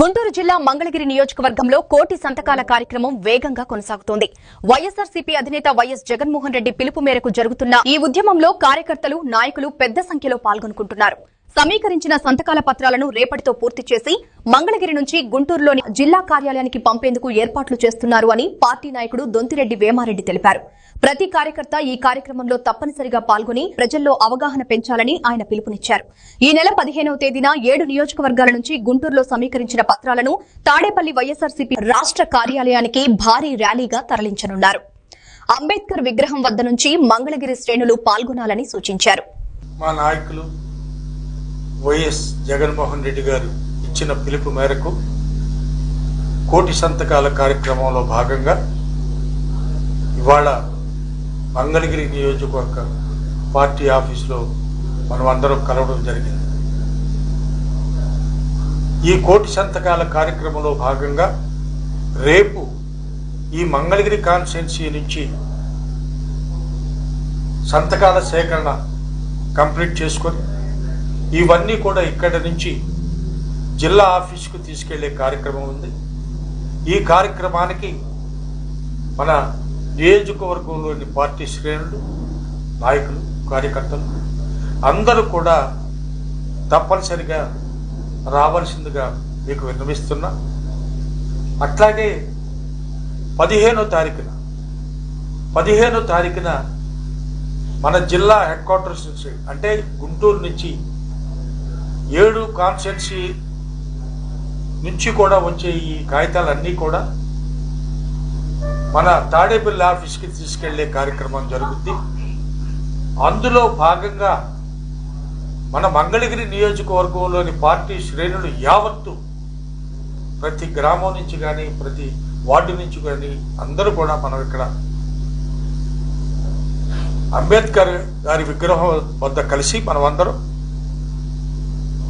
గుంటూరు జిల్లా మంగళగిరి నియోజకవర్గంలో కోటి సంతకాల కార్యక్రమం వేగంగా కొనసాగుతోంది. వైఎస్ఆర్సీపీ అధినేత వైఎస్ జగన్మోహన్ రెడ్డి పిలుపు మేరకు జరుగుతున్న ఈ ఉద్యమంలో కార్యకర్తలు నాయకులు పెద్ద సంఖ్యలో పాల్గొనుకుంటున్నారు. సమీకరించిన సంతకాల పత్రాలను రేపటితో పూర్తి చేసి మంగళగిరి నుంచి గుంటూరులోని జిల్లా కార్యాలయానికి పంపేందుకు ఏర్పాట్లు చేస్తున్నారు అని పార్టీ నాయకుడు దొంతిరెడ్డి వేమారెడ్డి తెలిపారు. ప్రతి కార్యకర్త ఈ కార్యక్రమంలో తప్పనిసరిగా పాల్గొని ప్రజల్లో అవగాహన పెంచాలని ఆయన పిలుపునిచ్చారు. ఈ నెల పదిహేనవ తేదీన ఏడు నియోజకవర్గాల నుంచి గుంటూరులో సమీకరించిన పత్రాలను తాడేపల్లి వైఎస్ఆర్సీపీ రాష్ట్ర కార్యాలయానికి భారీ ర్యాలీగా తరలించనున్నారు. అంబేద్కర్ విగ్రహం వద్ద నుంచి మంగళగిరి శ్రేణులు పాల్గొనాలని సూచించారు. మా నాయకులు వైఎస్ జగన్మోహన్ రెడ్డి గారు ఇచ్చిన పిలుపు మేరకు కోటి సంతకాల కార్యక్రమంలో భాగంగా ఇవాళ మంగళగిరి నియోజకవర్గ పార్టీ ఆఫీసులో మనం అందరం కలవడం జరిగింది. ఈ కోటి సంతకాల కార్యక్రమంలో భాగంగా రేపు ఈ మంగళగిరి కాన్స్టిట్యున్సీ నుంచి సంతకాల సేకరణ కంప్లీట్ చేసుకొని ఇవన్నీ కూడా ఇక్కడ నుంచి జిల్లా ఆఫీస్కు తీసుకెళ్ళే కార్యక్రమం ఉంది. ఈ కార్యక్రమానికి మన నియోజకవర్గంలోని పార్టీ శ్రేణులు నాయకులు కార్యకర్తలు అందరూ కూడా తప్పనిసరిగా రావాల్సిందిగా మీకు విన్నవిస్తున్నా. అట్లాగే పదిహేనో తారీఖున పదిహేనో తారీఖున మన జిల్లా హెడ్ క్వార్టర్స్ నుంచి అంటే గుంటూరు నుంచి ఏడు కాన్స్టిట్యున్సీ నుంచి కూడా వచ్చే ఈ కాగితాలన్నీ కూడా మన తాడేపల్లి ఆఫీస్కి తీసుకెళ్ళే కార్యక్రమం జరుగుద్ది. అందులో భాగంగా మన మంగళగిరి నియోజకవర్గంలోని పార్టీ శ్రేణులు యావత్తు ప్రతి గ్రామం నుంచి కానీ ప్రతి వార్డు నుంచి కానీ అందరూ కూడా మనం ఇక్కడ అంబేద్కర్ గారి విగ్రహం వద్ద కలిసి మనం అందరం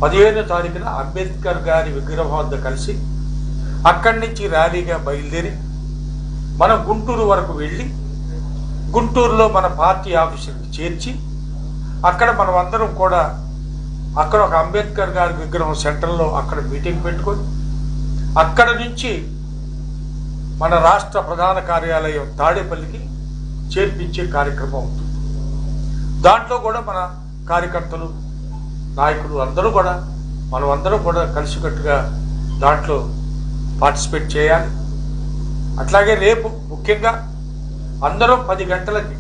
పదిహేనో తారీఖున అంబేద్కర్ గారి విగ్రహం వద్ద కలిసి అక్కడి నుంచి ర్యాలీగా బయలుదేరి మనం గుంటూరు వరకు వెళ్ళి గుంటూరులో మన పార్టీ ఆఫీసుకి చేర్చి అక్కడ మనం అందరం కూడా అక్కడ ఒక అంబేద్కర్ గారి విగ్రహం సెంటర్లో అక్కడ మీటింగ్ పెట్టుకొని అక్కడ నుంచి మన రాష్ట్ర ప్రధాన కార్యాలయం తాడేపల్లికి చేర్పించే కార్యక్రమం ఉంటుంది దాంట్లో కూడా మన కార్యకర్తలు నాయకులు అందరూ కూడా మనం అందరం కూడా కలిసికట్టుగా దాంట్లో పార్టిసిపేట్ చేయాలి. అట్లాగే రేపు ముఖ్యంగా అందరం పది గంటలకి